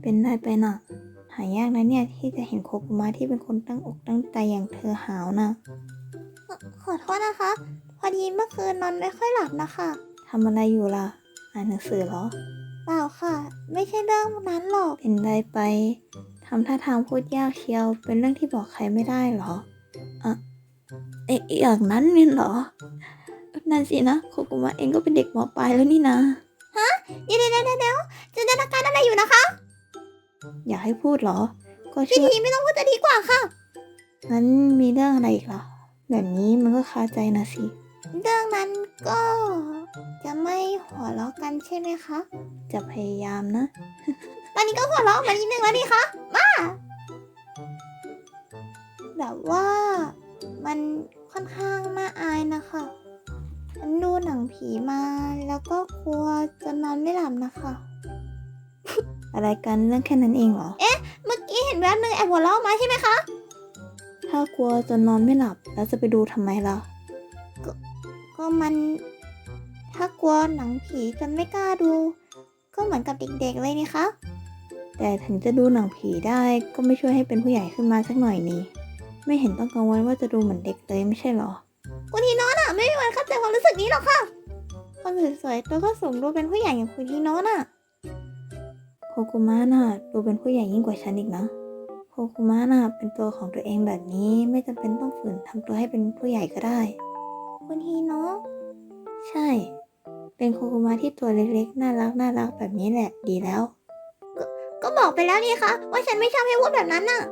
เป็นได้ไปน่ะ หายากนะเนี่ยที่จะเห็นโคกุมะที่เป็นคนตั้งอกตั้งใจอย่างเธอหาวนะขอโทษนะคะ พอดีเมื่อคืนนอนไม่ค่อยหลับนะคะทำอะไรอยู่ล่ะ อ่านหนังสือเหรอ เปล่าค่ะ ไม่ใช่เรื่องนั้นหรอก เป็นได้ไปทำท่าทางพูดยากเชียว เป็นเรื่องที่บอกใครไม่ได้เหรออะเอ๊ะอย่างนั้นเนี่ยเหรอ นั่นสินะโคกุมะเองก็เป็นเด็กหมอปลายแล้วนี่นะ เดี๋ยวเดี๋ยวเดี๋ยวเดี๋ยวจินตนาการอะไรอยู่นะคะ อยากให้พูดเหรอ ก็พี่เชื่อทีไม่ต้องพูดจะดีกว่าค่ะ งั้นมีเรื่องอะไรอีกเหรอ แบบนี้มันก็คาใจนะสิ เรื่องนั้นก็ จะไม่หัวเราะกันใช่ไหมคะ จะพยายามนะ ตอนนี้ก็หัวเราะมานิดนึงแล้วนี่คะมาแบบว่ามันค่อนข้างน่าอายนะคะ ฉันดูหนังผีมาแล้วก็กลัวจะนอนไม่หลับนะคะ อะไรกันเรื่องแค่นั้นเองเหรอเมื่อกี้เห็นแวบนึงแอบหัวเราะมาใช่ไหมคะ ถ้ากลัวจนนอนไม่หลับแล้วจะไปดูทำไมล่ะก็มัน ถ้ากลัวหนังผีจนไม่กล้าดู ก็เหมือนกับเด็กๆเลยนี่คะ แต่ถึงจะดูหนังผีได้ก็ไม่ช่วยให้เป็นผู้ใหญ่ขึ้นมาสักหน่อยนี่ ไม่เห็นต้องกังวลว่าจะดูเหมือนเด็กเลยไม่ใช่เหรอ คุณทีโน้นอะ ไม่มีวันเข้าใจความรู้สึกนี้หรอกค่ะ คนสวยๆตัวก็สูงดูเป็นผู้ใหญ่อย่างคุณทีโน้นอะโคกุมะน่ะดูเป็นผู้ใหญ่ยิ่งกว่าฉันอีกนะ โคกุมะน่ะเป็นตัวของตัวเองแบบนี้ไม่จำเป็นต้องฝืนทำตัวให้เป็นผู้ใหญ่ก็ได้ คุณทีโน้ใช่ เป็นโคกุมะที่ตัวเล็กๆ น่ารักน่ารักแบบนี้แหละดีแล้วก็บอกไปแล้วนี่คะว่าฉันไม่ชอบให้พูดแบบนั้นน่ะ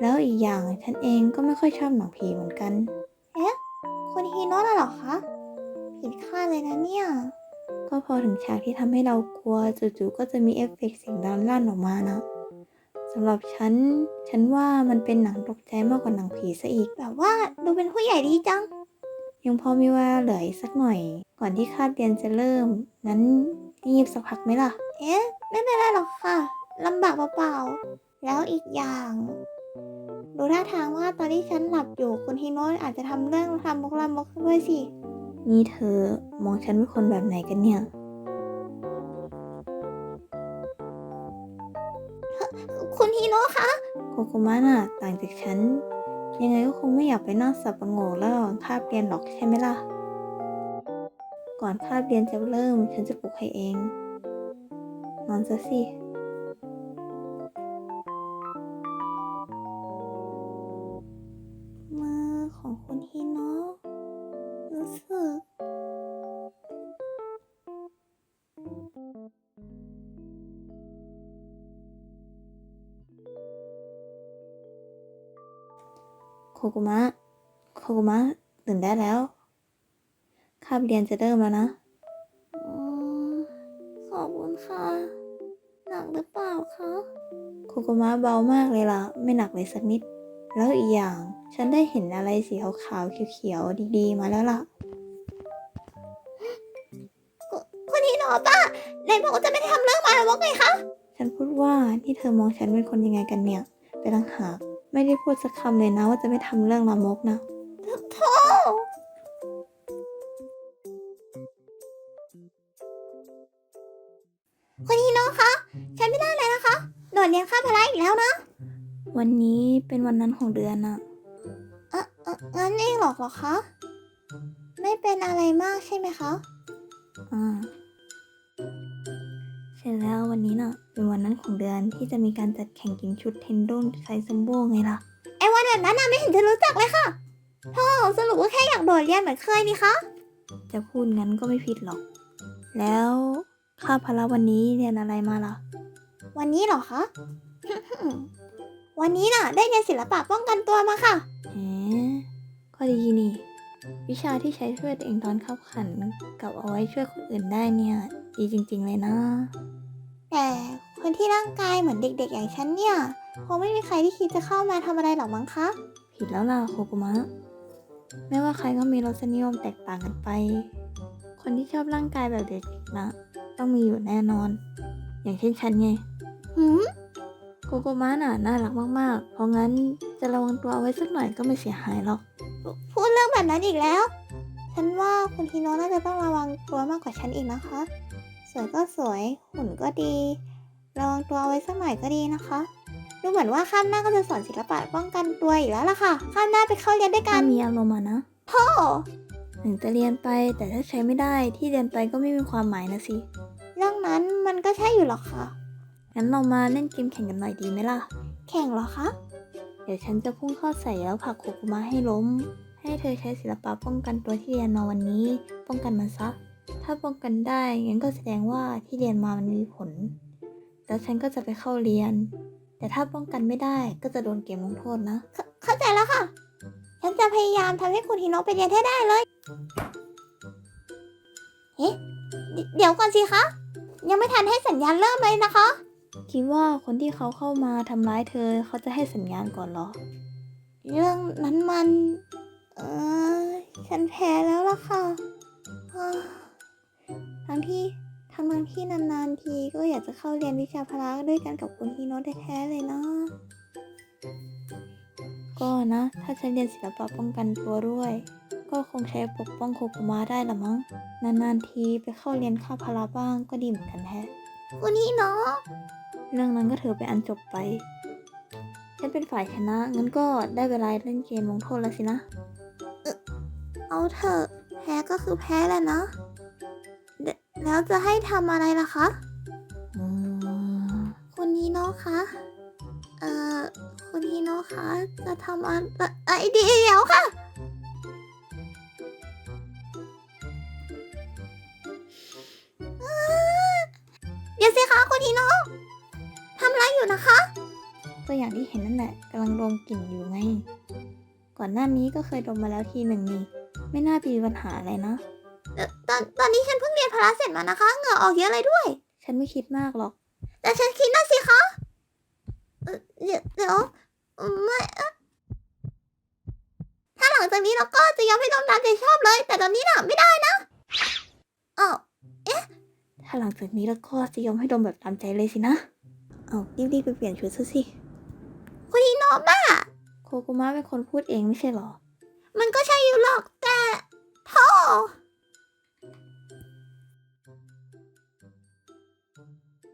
แล้วอีกอย่างฉันเองก็ไม่ค่อยชอบหนังผีเหมือนกัน คุณทีโน้น่ะเหรอคะ ผิดคาดเลยนะเนี่ย ก็พอถึงฉากที่ทำให้เรากลัวจู่ๆก็จะมีเอฟเฟกต์เสียงดังลั่นออกมานะสำหรับฉัน ฉันว่ามันเป็นหนังตกใจมากกว่าหนังผีซะอีก แบบว่าดูเป็นผู้ใหญ่ดีจัง ยังพอมีเวลาเหลืออีกสักหน่อย ก่อนที่คาบเรียนจะเริ่มนั้นงีบสักพักไหมล่ะ เอ๊ะ ไม่เป็นไรหรอกค่ะลำบากเปล่าๆ แล้วอีกอย่าง ดูท่าทางว่าตอนที่ฉันหลับอยู่คุณทีโน้อาจจะทำเรื่องทำมุกลามกด้วยสิ นี่เธอมองฉันเป็นคนแบบไหนกันเนี่ย คุณทีโน้คะ โคโคมะน่ะต่างจากฉัน ยังไงก็คงไม่อยากไปนั่งสับประโงกระหว่างคาบเรียนหรอกใช่ไหมล่ะ ก่อนคาบเรียนจะเริ่ม ฉันจะปลุกให้เอง นอนซะสิ โคโกมะ โคโกมะ ตื่นได้แล้วคาบเรียนจะเริ่มแล้วนะอืมขอบคุณค่ะ หนักหรือเปล่าคะโคโกมะเบามากเลยล่ะ ไม่หนักเลยสักนิด แล้วอีกอย่าง ฉันได้เห็นอะไรสีขาวๆเขียวๆดีๆ มาแล้วล่ะคุณทีโน้ป้าไหนบอกว่าจะไม่ได้ทำเรื่องหมายว่าไงคะ ฉันพูดว่านี่เธอมองฉันเป็นคนยังไงกันเนี่ย ไปต่างหาก ไม่ได้พูดสักคำเลยนะว่าจะไม่ทำเรื่องลามกนะโธ่คุณทีโน้คะฉันไม่ได้เลยนะคะ โดดเรียนข้ามพละอีกแล้วนะ วันนี้เป็นวันนั้นของเดือนน่ะเอ่อเอ่องั้นเองหรอกเหรอคะ ไม่เป็นอะไรมากใช่ไหมคะ อ่า เสร็จแล้ววันนี้น่ะ เป็นวันนั้นของเดือนที่จะมีการจัดแข่งกินชุดเทนโดนไซซัมโบไงล่ะ ไอ้วันแบบนั้นน่ะไม่เห็นจะรู้จักเลยค่ะโธ่สรุปว่าแค่อยากโดดเรียนเหมือนเคยนี่คะจะพูดงั้นก็ไม่ผิดหรอก แล้วค่าพละวันนี้เรียนอะไรมาล่ะ วันนี้เหรอคะ วันนี้น่ะ ได้เรียนศิลปะป้องกันตัวมาค่ะแหมก็ดีนี่ วิชาที่ใช้ช่วยตัวเองตอนขับขัน กับเอาไว้ช่วยคนอื่นได้เนี่ย ดีจริง ๆ เลยนะ แต่ คนที่ร่างกายเหมือนเด็กๆ อย่างฉันเนี่ย คงไม่มีใครที่คิดจะเข้ามาทำอะไรหรอกมั้งคะ ผิดแล้วล่ะโคกุมะ ไม่ว่าใครก็มีรสนิยมแตกต่างกันไป คนที่ชอบร่างกายแบบเด็กๆนะ ต้องมีอยู่แน่นอน อย่างเช่นฉันไงหืมโคโกมะน่ะน่ารักมากๆ เพราะงั้นจะระวังตัวเอาไว้สักหน่อยก็ไม่เสียหายหรอก พูดเรื่องแบบนั้นอีกแล้ว ฉันว่าคุณทีโนน่าจะต้องระวังตัวมากกว่าฉันอีกนะคะ สวยก็สวย หุ่นก็ดี ระวังตัวเอาไว้สักหน่อยก็ดีนะคะ ดูเหมือนว่าข้ามหน้าก็จะสอนศิลปะป้องกันตัวอีกแล้วล่ะค่ะ ข้ามหน้าไปเข้าเรียนด้วยกัถ้านมีอารมณ์อะนะโอ้ถึงจะเรียนไปแต่ถ้าใช้ไม่ได้ที่เรียนไปก็ไม่มีความหมายนะสิเรื่องนั้นมันก็ใช่อยู่หรอกค่ะ งั้นเรามาเล่นเกมแข่งกันหน่อยดีไหมล่ะ แข่งเหรอคะ เดี๋ยวฉันจะพุ่งเข้าใส่แล้วผลักโคกุมะให้ล้ม ให้เธอใช้ศิลปะป้องกันตัวที่เรียนมาวันนี้ ป้องกันมันซะ ถ้าป้องกันได้งั้นก็แสดงว่าที่เรียนมามันมีผล แล้วฉันก็จะไปเข้าเรียน แต่ถ้าป้องกันไม่ได้ก็จะโดนเกมลงโทษนะ เข้าเข้าใจแล้วค่ะ ฉันจะพยายามทำให้คุณฮิโนะไปเรียนให้ได้เลยเอ๊ะเดเดี๋ยวก่อนสิคะ ยังไม่ทันให้สัญญาณเริ่มเลยนะคะ คิดว่าคนที่เขาเข้ามาทำร้ายเธอเขาจะให้สัญญาณก่อนเหรอ เรื่องนั้นมัน เออฉันแพ้แล้วล่ะค่ะอ่าทั้งที่ ทั้งทั้งที่นานๆทีก็อยากจะเข้าเรียนวิชาพละด้วยกันกับคุณฮิโนะแท้ๆเลยนะ ก็นะ ถ้าฉันเรียนศิลปะป้องกันตัวด้วย ก็คงใช้ปกป้องโคกุมะได้ละมั้ง นานๆทีไปเข้าเรียนค่าพละบ้างก็ดีเหมือนกันแฮะคุณฮิโนะเรื่องนั้นก็ถือเป็นอันจบไป ฉันเป็นฝ่ายชนะ งั้นก็ได้เวลาเล่นเกมลงโทษแล้วสินะ เอาเถอะแพ้ก็คือแพ้แหละนะเด แล้วจะให้ทำอะไรล่ะคะอืมคุณฮิโนะคะ เอ่อ คุณฮิโนะคะ จะทำอะไรไอยเดียวค่ะ เดี๋ยวสิคะคุณฮิโนะทำอะไรอยู่นะคะ ก็อย่างที่เห็นนั่นแหละกำลังดมกลิ่นอยู่ไง ก่อนหน้านี้ก็เคยดมมาแล้วทีหนึ่งนี่ ไม่น่ามีปัญหาอะไรนะเอ่อ ตอนตอนนี้ฉันเพิ่งเรียนพละเสร็จมานะคะ เหงื่อออกเยอะเลยด้วย ฉันไม่คิดมากหรอก แต่ฉันคิดนะสิคะเอ่อเดี๋ยวเดี๋ยวเอ่อไม่เอ่อถ้าหลังจากนี้เราก็จะยอมให้ดมตามใจชอบเลย แต่ตอนนี้น่ะไม่ได้นะอ้าวถ้าหลังจากนี้แล้วก็จะยอมให้ดมแบบตามใจเลยสินะ เอารีบๆไปเปลี่ยนชุดซะสิ คุณฮิโนะบ้าโคกุมะเป็นคนพูดเองไม่ใช่เหรอ มันก็ใช่อยู่หรอกแต่ท่อ